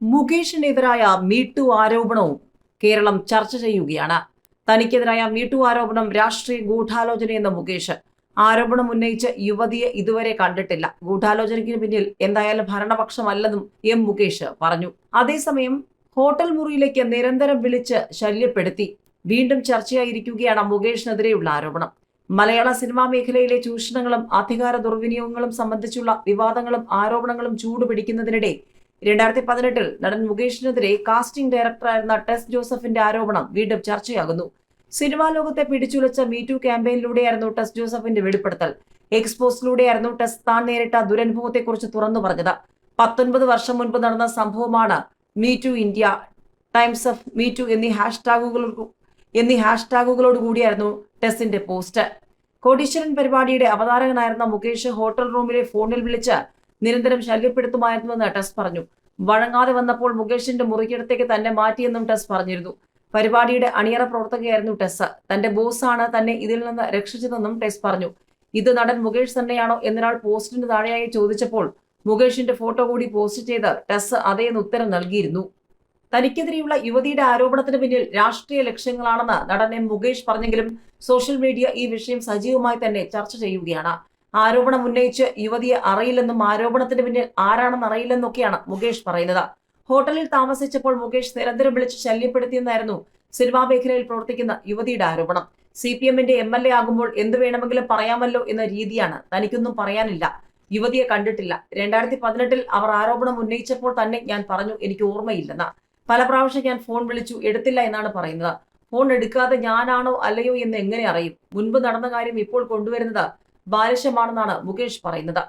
മുകേഷിനെതിരായ me too ആരോപണവും കേരളം ചർച്ച ചെയ്യുകയാണ്. തനിക്കെതിരായ മീട്ടു ആരോപണം രാഷ്ട്രീയ ഗൂഢാലോചനയെന്ന മുകേഷ് ആരോപണം ഉന്നയിച്ച യുവതിയെ ഇതുവരെ കണ്ടിട്ടില്ല. ഗൂഢാലോചനയ്ക്ക് പിന്നിൽ എന്തായാലും ഭരണപക്ഷമല്ലെന്നും എം മുകേഷ് പറഞ്ഞു. അതേസമയം ഹോട്ടൽ മുറിയിലേക്ക് നിരന്തരം വിളിച്ച് ശല്യപ്പെടുത്തി. വീണ്ടും ചർച്ചയായിരിക്കുകയാണ് മുകേഷിനെതിരെയുള്ള ആരോപണം. മലയാള സിനിമാ മേഖലയിലെ ചൂഷണങ്ങളും അധികാര ദുർവിനിയോഗങ്ങളും സംബന്ധിച്ചുള്ള വിവാദങ്ങളും ആരോപണങ്ങളും ചൂടുപിടിക്കുന്നതിനിടെ രണ്ടായിരത്തി പതിനെട്ടിൽ നടൻ മുകേഷിനെതിരെ കാസ്റ്റിംഗ് ഡയറക്ടറായിരുന്ന ടെസ് ജോസഫിന്റെ ആരോപണം വീണ്ടും ചർച്ചയാകുന്നു. സിനിമാ ലോകത്തെ പിടിച്ചുലച്ച മീറ്റു ക്യാമ്പയിനിലൂടെയായിരുന്നു ടെസ് ജോസഫിന്റെ വെളിപ്പെടുത്തൽ. എക്സ്പോസിലൂടെയായിരുന്നു ടെസ് താൻ നേരിട്ട ദുരനുഭവത്തെക്കുറിച്ച് തുറന്നു പറഞ്ഞത്. പത്തൊൻപത് വർഷം മുൻപ് നടന്ന സംഭവമാണ് me too India times of me too എന്നീ ഹാഷ്ടാഗുകൾ എന്നീ ഹാഷ്ടാഗുകളോട് കൂടിയായിരുന്നു ടെസ്സിന്റെ പോസ്റ്റ്. കോടീശ്വരൻ പരിപാടിയുടെ അവതാരകനായിരുന്ന മുകേഷ് ഹോട്ടൽ റൂമിലെ ഫോണിൽ വിളിച്ച് നിരന്തരം ശല്യപ്പെടുത്തുമായിരുന്നുവെന്ന് ടെസ് പറഞ്ഞു. വഴങ്ങാതെ വന്നപ്പോൾ മുകേഷിന്റെ മുറിക്കിടത്തേക്ക് തന്നെ മാറ്റിയെന്നും ടെസ് പറഞ്ഞിരുന്നു. പരിപാടിയുടെ അണിയറ പ്രവർത്തകയായിരുന്നു ടെസ് തന്റെ ബോസാണ് തന്നെ ഇതിൽ നിന്ന് രക്ഷിച്ചതെന്നും ടെസ് പറഞ്ഞു. ഇത് നടൻ മുകേഷ് തന്നെയാണോ എന്നൊരാൾ പോസ്റ്റിന് താഴെയായി ചോദിച്ചപ്പോൾ മുകേഷിന്റെ ഫോട്ടോ കൂടി പോസ്റ്റ് ചെയ്ത് ടെസ് അതേന്ന് ഉത്തരം നൽകിയിരുന്നു. തനിക്കെതിരെയുള്ള യുവതിയുടെ ആരോപണത്തിന് പിന്നിൽ രാഷ്ട്രീയ ലക്ഷ്യങ്ങളാണെന്ന് നടൻ എം മുകേഷ് പറഞ്ഞെങ്കിലും സോഷ്യൽ മീഡിയ ഈ വിഷയം സജീവമായി തന്നെ ചർച്ച ചെയ്യുകയാണ്. ആരോപണം ഉന്നയിച്ച് യുവതിയെ അറിയില്ലെന്നും ആരോപണത്തിന് പിന്നിൽ ആരാണെന്ന് അറിയില്ലെന്നൊക്കെയാണ് മുകേഷ് പറയുന്നത്. ഹോട്ടലിൽ താമസിച്ചപ്പോൾ മുകേഷ് നിരന്തരം വിളിച്ച് ശല്യപ്പെടുത്തിയെന്നായിരുന്നു സിനിമാ മേഖലയിൽ പ്രവർത്തിക്കുന്ന യുവതിയുടെ ആരോപണം. സി പി എമ്മിന്റെ എം എൽ എ ആകുമ്പോൾ എന്ത് വേണമെങ്കിലും പറയാമല്ലോ എന്ന രീതിയാണ് തനിക്കൊന്നും പറയാനില്ല. യുവതിയെ കണ്ടിട്ടില്ല. രണ്ടായിരത്തി പതിനെട്ടിൽ അവർ ആരോപണം ഉന്നയിച്ചപ്പോൾ തന്നെ ഞാൻ പറഞ്ഞു എനിക്ക് ഓർമ്മയില്ലെന്ന്. പല പ്രാവശ്യം ഞാൻ ഫോൺ വിളിച്ചു എടുത്തില്ല എന്നാണ് പറയുന്നത്. ഫോൺ എടുക്കാതെ ഞാനാണോ അല്ലയോ എന്ന് എങ്ങനെ അറിയും? മുൻപ് നടന്ന കാര്യം ഇപ്പോൾ കൊണ്ടുവരുന്നത് ബാലിശമാണെന്നാണ് മുകേഷ് പറയുന്നത്